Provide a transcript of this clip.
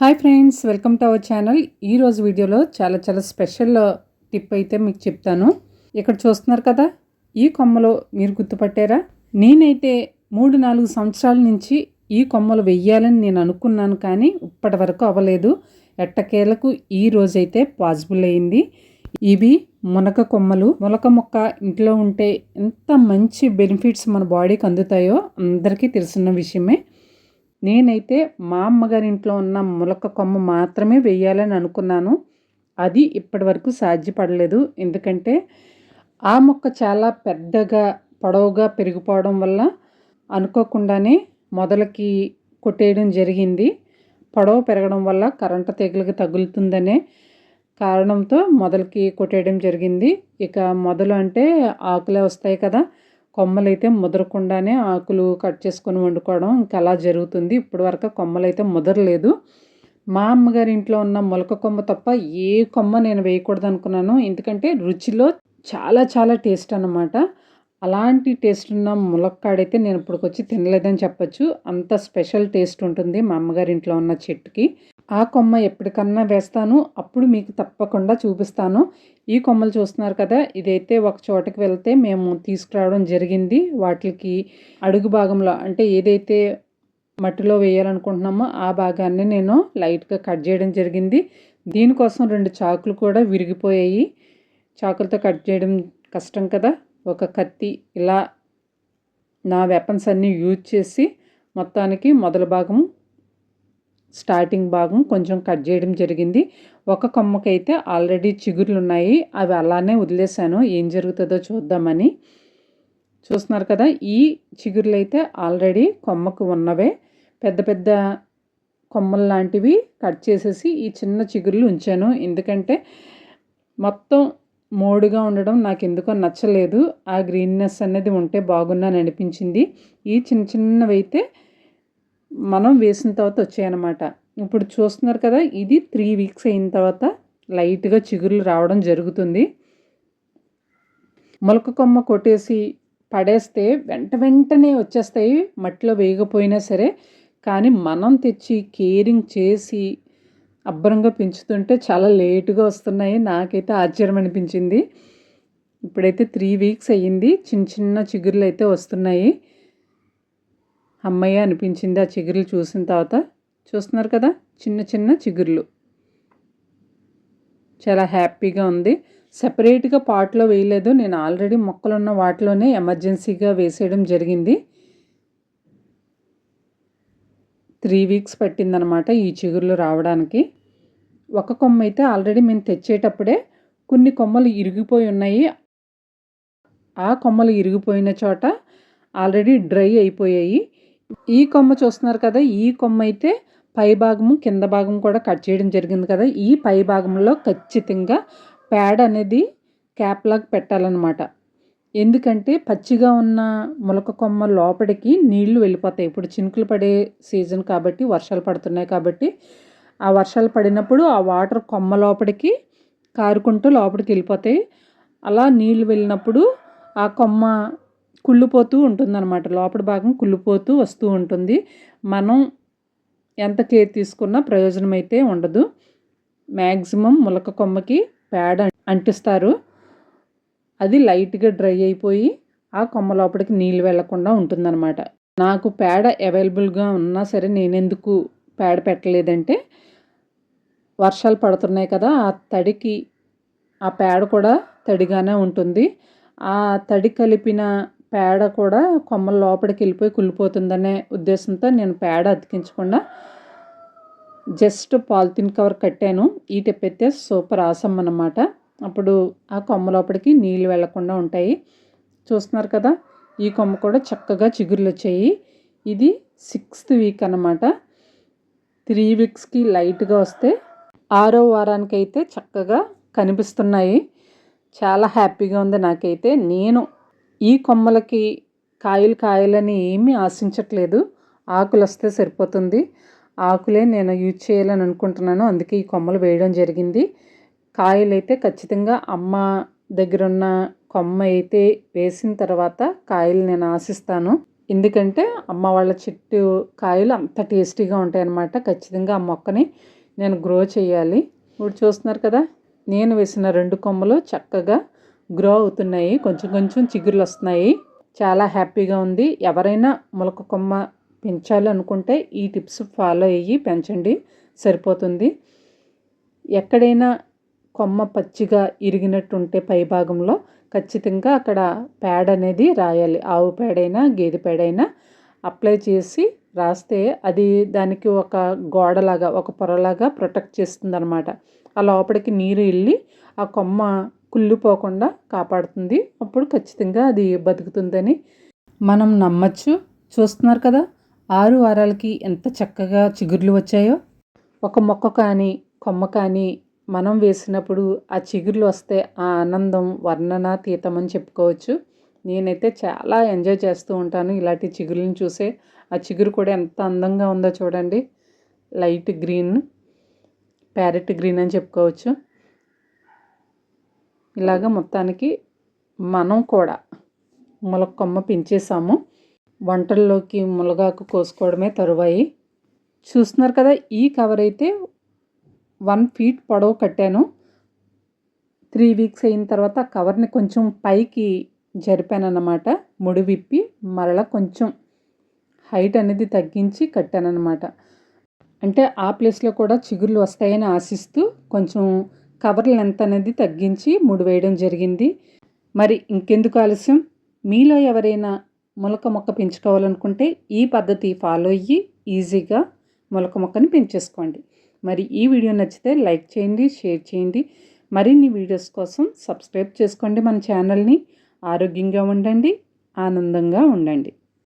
Hi friends welcome to our channel. ఈరోజు వీడియోలో చాలా చాలా స్పెషల్ టిప్ అయితే మీకు చెప్తాను. ఇక్కడ చూస్తున్నారు కదా ఈ కొమ్మలో మీరు గుర్తుపట్టారా? నేనైతే మూడు నాలుగు సంవత్సరాల నుంచి ఈ కొమ్మలు వెయ్యాలని నేను అనుకున్నాను కానీ ఇప్పటి వరకు అవ్వలేదు. ఎట్టకేలకు ఈ రోజైతే పాసిబుల్ అయింది. ఇవి మునక కొమ్మలు. మొలక మొక్క ఇంట్లో ఉంటే ఎంత మంచి బెనిఫిట్స్ మన బాడీకి అందుతాయో అందరికీ తెలిసిన విషయమే. నేనైతే మా అమ్మగారి ఇంట్లో ఉన్న ములక కొమ్మ మాత్రమే వెయ్యాలని అనుకున్నాను. అది ఇప్పటి వరకు సాధ్యపడలేదు. ఎందుకంటే ఆ మొక్క చాలా పెద్దగా పొడవుగా పెరిగిపోవడం వల్ల అనుకోకుండానే మొదలకి కొట్టేయడం జరిగింది. పొడవు పెరగడం వల్ల కరెంటు తెగులకి తగులుతుందనే కారణంతో మొదలకి కొట్టేయడం జరిగింది. ఇక మొదలు అంటే ఆకులే వస్తాయి కదా. కొమ్మలు అయితే ముదరకుండానే ఆకులు కట్ చేసుకొని వండుకోవడం ఇంకా అలా జరుగుతుంది. ఇప్పటి వరకు కొమ్మలు అయితే ముదరలేదు. మా అమ్మగారి ఇంట్లో ఉన్న మొలక కొమ్మ తప్ప ఏ కొమ్మ నేను వేయకూడదు అనుకున్నాను ఎందుకంటే రుచిలో చాలా చాలా టేస్ట్ అనమాట అలాంటి టేస్ట్ ఉన్న ములక్కాడైతే నేను ఇప్పటికొచ్చి తినలేదని చెప్పచ్చు. అంత స్పెషల్ టేస్ట్ ఉంటుంది మా అమ్మగారి ఇంట్లో ఉన్న చెట్టుకి. ఆ కొమ్మ ఎప్పటికన్నా వేస్తాను. అప్పుడు మీకు తప్పకుండా చూపిస్తాను. ఈ కొమ్మలు చూస్తున్నారు కదా ఇదైతే ఒక చోటకి వెళ్తే మేము తీసుకురావడం జరిగింది. వాటికి అడుగు భాగంలో అంటే ఏదైతే మట్టిలో వేయాలనుకుంటున్నామో ఆ భాగాన్ని నేను లైట్గా కట్ చేయడం జరిగింది. దీనికోసం రెండు చాకులు కూడా విరిగిపోయాయి. చాకులతో కట్ చేయడం కష్టం కదా. ఒక కత్తి ఇలా నా వెపన్స్ అన్నీ యూజ్ చేసి మొత్తానికి మొదల భాగం స్టార్టింగ్ భాగం కొంచెం కట్ చేయడం జరిగింది. ఒక కొమ్మకైతే ఆల్రెడీ చిగుర్లు ఉన్నాయి అవి అలానే వదిలేశాను. ఏం జరుగుతుందో చూద్దామని. చూస్తున్నారు కదా ఈ చిగుర్లు అయితే ఆల్రెడీ కొమ్మకు ఉన్నవే. పెద్ద పెద్ద కొమ్మలు లాంటివి కట్ చేసేసి ఈ చిన్న చిగుర్లు ఉంచాను. ఎందుకంటే మొత్తం మోడుగా ఉండడం నాకు ఎందుకో నచ్చలేదు. ఆ గ్రీన్నెస్ అనేది ఉంటే బాగున్నాను అనిపించింది ఈ చిన్న చిన్నవి అయితే మనం వేసిన తర్వాత వచ్చాయన్నమాట. ఇప్పుడు చూస్తున్నారు కదా ఇది త్రీ వీక్స్ అయిన తర్వాత లైట్గా చిగురులు రావడం జరుగుతుంది. మొలక కొమ్మ కొట్టేసి పడేస్తే వెంట వెంటనే వచ్చేస్తాయి మట్టిలో వేయకపోయినా సరే. కానీ మనం తెచ్చి కేరింగ్ చేసి అబ్బరంగా పెంచుతుంటే చాలా లేటుగా వస్తున్నాయి. నాకైతే ఆశ్చర్యం అనిపించింది. ఇప్పుడైతే త్రీ వీక్స్ అయ్యింది. చిన్న చిన్న చిగురులు అయితే వస్తున్నాయి. అమ్మయ్య అనిపించింది ఆ చిగురులు చూసిన తర్వాత. చూస్తున్నారు కదా? చిన్న చిన్న చిగుర్లు. చాలా హ్యాపీగా ఉంది. సపరేట్గా పాట్లో వేయలేదు. నేను ఆల్రెడీ మొక్కలున్న వాటిలోనే ఎమర్జెన్సీగా వేసేయడం జరిగింది. త్రీ వీక్స్ పట్టిందనమాట ఈ చిగుర్లు రావడానికి. ఒక కొమ్మ అయితే ఆల్రెడీ మేము తెచ్చేటప్పుడే కొన్ని కొమ్మలు ఇరిగిపోయి ఉన్నాయి. ఆ కొమ్మలు ఇరిగిపోయిన చోట ఆల్రెడీ డ్రై అయిపోయాయి. ఈ కొమ్మ చూస్తున్నారు కదా ఈ కొమ్మ అయితే పై భాగము కింద భాగం కూడా కట్ చేయడం జరిగింది కదా. ఈ పై భాగంలో ఖచ్చితంగా ప్యాడ్ అనేది క్యాప్ లాగా పెట్టాలన్నమాట. ఎందుకంటే పచ్చిగా ఉన్న మొలక కొమ్మ లోపలికి నీళ్ళు వెళ్ళిపోతాయి. ఇప్పుడు చినుకులు పడే సీజన్ కాబట్టి వర్షాలు పడుతున్నాయి కాబట్టి ఆ వర్షాలు పడినప్పుడు ఆ వాటర్ కొమ్మ లోపలికి కారుకుంటూ లోపలికి వెళ్ళిపోతాయి. అలా నీళ్ళు వెళ్ళినప్పుడు ఆ కొమ్మ కుళ్ళిపోతూ ఉంటుందన్నమాట. లోపల భాగం కుళ్ళిపోతూ వస్తూ ఉంటుంది. మనం ఎంత కేర్ తీసుకున్నా ప్రయోజనం అయితే ఉండదు. మ్యాక్సిమం ములక కొమ్మకి పేడ అంటిస్తారు. అది లైట్గా డ్రై అయిపోయి ఆ కొమ్మ లోపలికి నీళ్ళు వెళ్ళకుండా ఉంటుందన్నమాట. నాకు పేడ అవైలబుల్గా ఉన్నా సరే నేనెందుకు పేడ పెట్టలేదంటే వర్షాలు పడుతున్నాయి కదా ఆ తడికి ఆ పేడ కూడా తడిగానే ఉంటుంది. ఆ తడి కలిపిన పేడ కూడా కొమ్మల లోపలికి వెళ్ళిపోయి కుళ్ళిపోతుందనే ఉద్దేశంతో నేను పేడ అతికించకుండా జస్ట్ పాలిథిన్ కవర్ కట్టాను. ఈ టిప్ అయితే సూపర్ ఆసమ్ అనమాట అప్పుడు ఆ కొమ్మ లోపలికి నీళ్ళు వెళ్ళకుండా ఉంటాయి. చూస్తున్నారు కదా ఈ కొమ్మ కూడా చక్కగా చిగురులు వచ్చాయి. ఇది సిక్స్త్ వీక్ అనమాట త్రీ వీక్స్కి లైట్గా వస్తే ఆరో వారానికి అయితే చక్కగా కనిపిస్తున్నాయి. చాలా హ్యాపీగా ఉంది నాకైతే. నేను ఈ కొమ్మలకి కాయలు కాయలని ఏమీ ఆశించట్లేదు. ఆకులు వస్తే సరిపోతుంది. ఆకులే నేను యూజ్ చేయాలని అనుకుంటున్నాను. అందుకే ఈ కొమ్మలు వేయడం జరిగింది. కాయలు అయితే ఖచ్చితంగా అమ్మ దగ్గర ఉన్న కొమ్మ అయితే వేసిన తర్వాత కాయలు నేను ఆశిస్తాను. ఎందుకంటే అమ్మ వాళ్ళ చెట్టు కాయలు అంత టేస్టీగా ఉంటాయన్నమాట. ఖచ్చితంగా ఆ మొక్కని నేను గ్రో చేయాలి. ఇప్పుడు చూస్తున్నారు కదా నేను వేసిన రెండు కొమ్మలు చక్కగా గ్రో అవుతున్నాయి. కొంచెం కొంచెం చిగురులు వస్తున్నాయి. చాలా హ్యాపీగా ఉంది. ఎవరైనా మొలక కొమ్మ పెంచాలనుకుంటే ఈ టిప్స్ ఫాలో అయ్యి పెంచండి. సరిపోతుంది. ఎక్కడైనా కొమ్మ పచ్చిగా ఇరిగినట్టుంటే పై భాగంలో ఖచ్చితంగా అక్కడ పేడ అనేది రాయాలి. ఆవు పేడైనా గేదె పేడైనా అప్లై చేసి రాస్తే అది దానికి ఒక గోడలాగా ఒక పొరలాగా ప్రొటెక్ట్ చేస్తుంది అనమాట ఆ లోపలికి నీరు వెళ్ళి ఆ కొమ్మ కుళ్ళిపోకుండా కాపాడుతుంది. అప్పుడు ఖచ్చితంగా అది బతుకుతుందని మనం నమ్మచ్చు. చూస్తున్నారు కదా ఆరు వారాలకి ఎంత చక్కగా చిగుర్లు వచ్చాయో. ఒక మొక్క కానీ కొమ్మ కానీ మనం వేసినప్పుడు ఆ చిగుర్లు వస్తే ఆ ఆనందం వర్ణనాతీతం అని చెప్పుకోవచ్చు. నేనైతే చాలా ఎంజాయ్ చేస్తూ ఉంటాను ఇలాంటి చిగురులను చూసే. ఆ చిగురు కూడా ఎంత అందంగా ఉందో చూడండి. లైట్ గ్రీన్ ప్యారెట్ గ్రీన్ అని చెప్పుకోవచ్చు. ఇలాగ మొత్తానికి మనం కూడా ములక కొమ్మ పెంచేసాము వంటల్లోకి ములగాకు కోసుకోవడమే తరువాయి. చూస్తున్నారు కదా ఈ కవర్ అయితే వన్ ఫీట్ పొడవు కట్టాను. త్రీ వీక్స్ అయిన తర్వాత కవర్ని కొంచెం పైకి జరిపానన్నమాట. ముడి విప్పి మరలా కొంచెం హైట్ అనేది తగ్గించి కట్టానన్నమాట. అంటే ఆ ప్లేస్లో కూడా చిగుర్లు వస్తాయని ఆశిస్తూ కొంచెం కవర్ లెంత్ అనేది తగ్గించి మూడు వేయడం జరిగింది. మరి ఇంకెందుకు ఆలస్యం? మీలో ఎవరైనా మొలక మొక్క పెంచుకోవాలనుకుంటే ఈ పద్ధతి ఫాలో అయ్యి ఈజీగా మొలక మొక్కని పెంచేసుకోండి. మరి ఈ వీడియో నచ్చితే లైక్ చేయండి షేర్ చేయండి. మరిన్ని వీడియోస్ కోసం సబ్స్క్రైబ్ చేసుకోండి మన ఛానల్ని. ఆరోగ్యంగా ఉండండి ఆనందంగా ఉండండి.